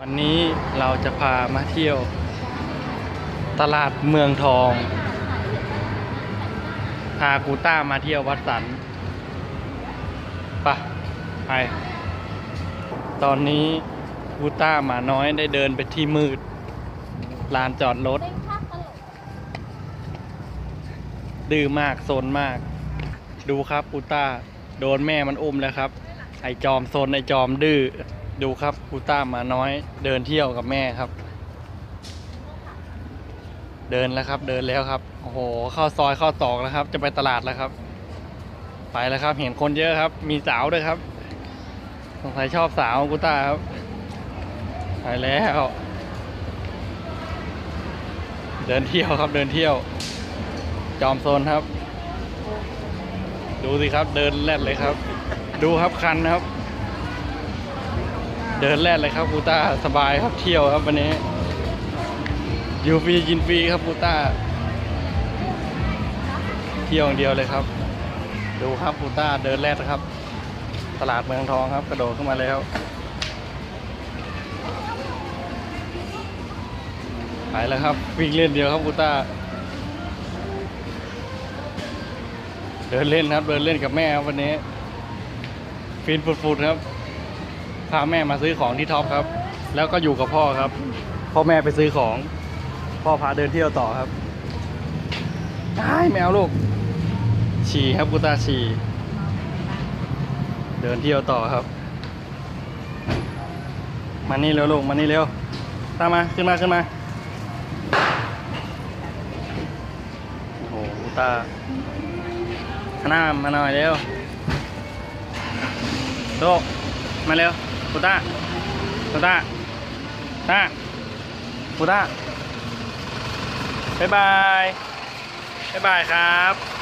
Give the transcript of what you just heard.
วันนี้เราจะพามาเที่ยว ตลาดเมืองทอง พากูต้ามาเที่ยววัดสันปะไป ตอนนี้กูต้าหมาน้อยได้เดินไปที่มืด ลานจอดรถ ดื้อมากโซนมาก ดูครับกูต้า โดนแม่มันอุ้มแล้วครับ ไอจอมโซนไอจอมดื้อ ดูครับกูต้ามาน้อย เดินเที่ยวกับแม่ครับ เดินแล้วครับ เดินแล้วครับโอ้โหเข้าซอยเข้าตอกแล้วครับ จะไปตลาดแล้วครับ ไปแล้วครับ เห็นคนเยอะครับ มีสาวด้วยครับสงสัยชอบสาวกูต้าครับไปแล้ว เดินเที่ยวครับเดินเที่ยว จอมโซนครับ ดูสิครับเดินแลดเลยครับ ดูครับคันครับ เดินแลดเลยครับกูต้าสบายครับเที่ยวครับวันนี้อยู่ฟรีกินฟรีครับกูต้าเที่ยวอย่างเดียวเลยครับ ดูครับกูต้าเดินแลดครับ ตลาดเมืองทองครับกระโดดขึ้นมาแล้วไปแล้วครับวิ่งเล่นเดียวครับกูต้าเดินเล่นครับเดินเล่นกับแม่ครับวันนี้ฟินฟุดๆครับาแม่มาซื้อของที่ท็อปครับ แล้วก็อยู่กับพ่อครับ พ่อแม่ไปซื้อของ พ่อพาเดินเที่ยวต่อครับได้แมวลูก ฉี่ครับกูตาฉี่เดินเที่ยวต่อครับ มานี่เร็วลูกมานี่เร็ว ตามมาขึ้นมาขึ้นมาโอ้โหกูตาหน้ามาหน่อยเร็วโลกมาเร็ว กูต้ากูต้าต้ากูต้าบ๊ายบายบ๊ายบายครับ